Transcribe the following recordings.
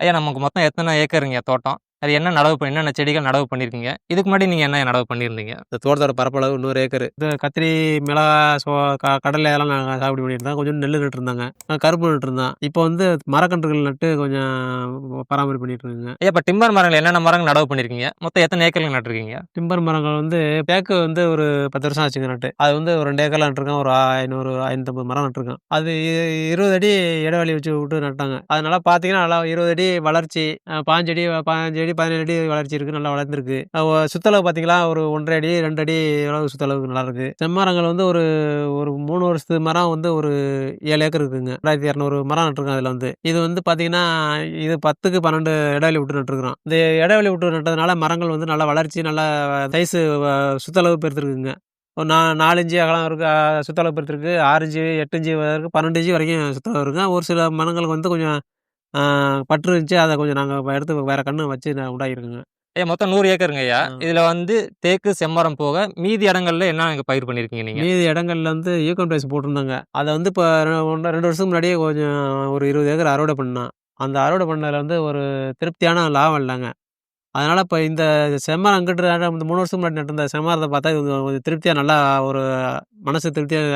ஐயா நமக்கு மொத்தம் எத்தனை ஏக்கருங்க தோட்டம்? அது என்ன நடவு பண்ணி என்னென்ன செடிகள் நடவு பண்ணியிருக்கீங்க? இதுக்கு முன்னாடி நீங்கள் என்ன நடவு பண்ணியிருந்தீங்க? இந்த தோட்டத்தோட பரப்பளவு நூறு ஏக்கர். இந்த கத்திரி மிளகா சோ க கடலை எல்லாம் நாங்கள் சாகுபடி பண்ணியிருந்தோம் கொஞ்சம் நெல் நட்டுருந்தாங்க. நான் கரும்பு நட்டுருந்தோம் இப்போ வந்து மரக்கன்றுகள் நட்டு கொஞ்சம் பராமரிப்பு பண்ணிட்டு இருக்கேங்க ஐயா இப்போ டிம்பர் மரங்கள் என்னென்ன மரங்கள் நடவு பண்ணியிருக்கீங்க? மொத்தம் எத்தனை ஏக்கர்கள் நட்டுருக்கீங்க? டிம்பர் மரங்கள் வந்து தேக்கு வந்து ஒரு பத்து வருஷம் ஆச்சுங்க நட்டு. அது வந்து ஒரு ரெண்டு ஏக்கர்ல நட்டுருக்கேன் ஒரு ஐநூறு ஐநூற்றம்பது மரம் நட்டுருக்கேன். அது இருபது அடி இடைவெளி வச்சு விட்டு நட்டாங்க. அதனால பார்த்தீங்கன்னா நல்லா இருபது அடி வளர்ச்சி அஹ் பாஞ்சு அடி பதினேழு அடி வளர்ச்சி இருக்கு நல்லா வளர்ந்துருக்கு. சுத்தளவு பார்த்தீங்களா ஒரு ஒன்றரை அடி ரெண்டு அடி அளவு சுத்தளவு நல்லா இருக்கு. செம்மரங்கள் வந்து ஒரு ஒரு மூணு வருஷத்து மரம் வந்து ஒரு ஏழு ஏக்கர் இருக்குங்க. ரெண்டாயிரத்தி இரநூறு மரம் நட்டுருக்கோம் அதில் வந்து. இது வந்து பார்த்தீங்கன்னா இது பத்துக்கு பன்னெண்டு இடைவெளி விட்டு நட்டுருக்குறோம். இந்த இடைவெளி விட்டு நட்டதுனால மரங்கள் வந்து நல்லா வளர்ச்சி நல்லா சைஸு சுத்தளவு பெருத்துருக்குங்க. ஒரு நா நாலஞ்சு அகலம் இருக்குது சுத்தளவு பெருத்திருக்கு. ஆறு இஞ்சி எட்டு இஞ்சி இருக்குது பன்னெண்டு இஞ்சி வரைக்கும் சுத்தளவு இருக்குங்க ஒரு சில மரங்களுக்கு வந்து கொஞ்சம் பற்று இருந்துச்சு. அதை கொஞ்சம் நாங்கள் எடுத்து வேற கன்று வச்சு நான் உண்டாகிருக்குங்க ஐயா மொத்தம் நூறு ஏக்கருங்க ஐயா. இதில் வந்து தேக்கு செம்மரம் போக மீதி இடங்கள்ல என்ன இங்கே பயிர் பண்ணியிருக்கீங்க நீங்கள் மீதி இடங்கள்ல வந்து யூகம் ரைஸ் போட்டிருந்தாங்க. அதை வந்து இப்போ ஒன்று ரெண்டு வருஷத்துக்கு முன்னாடியே கொஞ்சம் ஒரு இருபது ஏக்கர் அறுவடை பண்ணோம் அந்த அறுவடை பண்ணதில் வந்து ஒரு திருப்தியான லாபம் இல்லைங்க. அதனால் இப்போ இந்த செம்மரம் அங்கிட்டு இந்த மூணு வருஷத்துக்கு முன்னாடி நட்டு இந்த செம்மரத்தை பார்த்தா இது கொஞ்சம் திருப்தியாக நல்லா ஒரு மனசு திருப்தியாக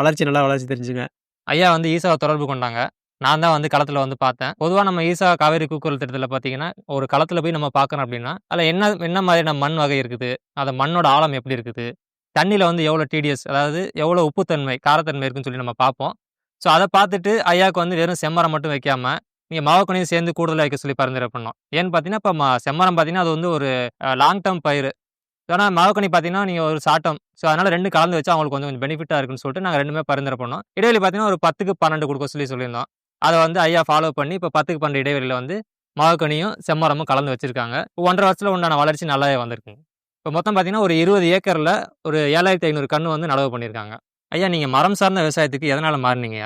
வளர்ச்சி நல்லா வளர்ச்சி தெரிஞ்சுங்க. ஐயா வந்து ஈசாவை தொடர்பு கொண்டாங்க. நான் தான் வந்து களத்தில் வந்து பார்த்தேன். பொதுவாக நம்ம ஈசா காவேரி கூக்குரல் திட்டத்தில் பார்த்தீங்கன்னா ஒரு களத்தில் போய் நம்ம பார்க்கணும் அப்படின்னா அதில் என்ன என்ன மாதிரியான மண் வகை இருக்குது? அந்த மண்ணோட ஆழம் எப்படி இருக்குது? தண்ணியில் வந்து எவ்வளோ டிடிஎஸ் அதாவது எவ்வளோ உப்புத்தன்மை காரத்தன்மை இருக்குன்னு சொல்லி நம்ம பார்ப்போம். ஸோ அதை பார்த்துட்டு ஐயாவுக்கு வந்து வெறும் செம்மரம் மட்டும் வைக்காமல் நீங்கள் மாவக்கனையும் சேர்ந்து கூடுதலாக வைக்க சொல்லி பரிந்துரை பண்ணோம். ஏன்னு பார்த்தீங்கன்னா இப்போ செம்மரம் பார்த்தீங்கன்னா அது வந்து ஒரு லாங் டேர்ம் பயிர் ஆனால் மாவக்கனி பார்த்தீங்கன்னா நீங்கள் ஒரு சாட்டம். ஸோ அதனால் ரெண்டு கலந்து வச்சு அவங்களுக்கு கொஞ்சம் கொஞ்சம் பெனிஃபிட்டாக இருக்குன்னு சொல்லிட்டு நாங்கள் ரெண்டுமே பரிந்துரை பண்ணோம். இடையில பார்த்தீங்கன்னா ஒரு பத்துக்கு பன்னெண்டு கொடுக்க சொல்லி சொல்லியிருந்தோம். அதை வந்து ஐயா ஃபாலோ பண்ணி இப்போ பத்துக்கு பன்னெண்டு இடைவெளியில் வந்து மாவுக்கனியும் செம்மரமும் கலந்து வச்சிருக்காங்க. ஒன்றரை வருஷத்தில் உண்டான வளர்ச்சி நல்லாவே வந்திருக்குங்க இப்போ மொத்தம் பார்த்தீங்கன்னா ஒரு இருபது ஏக்கரில் ஒரு ஏழாயிரத்தி ஐநூறு கன்று வந்து நடவு பண்ணியிருக்காங்க ஐயா நீங்கள் மரம் சார்ந்த விவசாயத்துக்கு எதனால் மாறினீங்க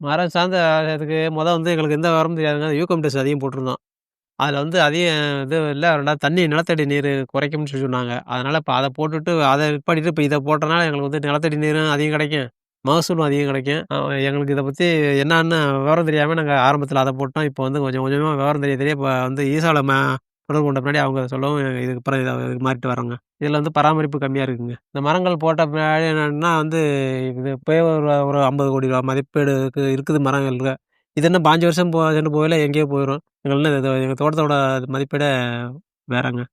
மரம் சார்ந்த விவசாயத்துக்கு மொதல் வந்து எங்களுக்கு எந்த வரமும் தெரியாதுங்க. யூகம் அதிகம் போட்டிருந்தோம். அதில் வந்து அதிகம் இது இல்லை. ரெண்டாவது தண்ணி நிலத்தடி நீர் குறைக்கும்னு சொல்லி சொன்னாங்க. அதனால் இப்போ அதை போட்டுட்டு அதை பண்ணிட்டு இப்போ இதை போட்டனால எங்களுக்கு வந்து நிலத்தடி நீரும் அதிகம் கிடைக்கும். மகசூலும் அதிகம் கிடைக்கும். எங்களுக்கு இதை பற்றி என்னென்ன விவரம் தெரியாமல் நாங்கள் ஆரம்பத்தில் அதை போட்டோம். இப்போ வந்து கொஞ்சம் கொஞ்சமாக விவரம் தெரிய தெரிய இப்போ வந்து ஈசாவில் ம தொடர்பு கொண்ட பின்னாடி அவங்க சொல்லவும் இதுக்கு அப்புறம் இதை இதுக்கு மாறிட்டு வரோங்க. இதில் வந்து பராமரிப்பு கம்மியாக இருக்குங்க. இந்த மரங்கள் போட்ட பின்னாடி என்னென்னா வந்து இது போய் ஒரு ஒரு ஐம்பது கோடி ரூபா மதிப்பீடுக்கு இருக்குது மரங்கள் இருக்கு. இது என்ன பாஞ்சு வருஷம் போ சென்று போகல எங்கேயோ போயிடும் எங்களுக்கு எங்கள் தோட்டத்தோட மதிப்பீடை வேறங்க.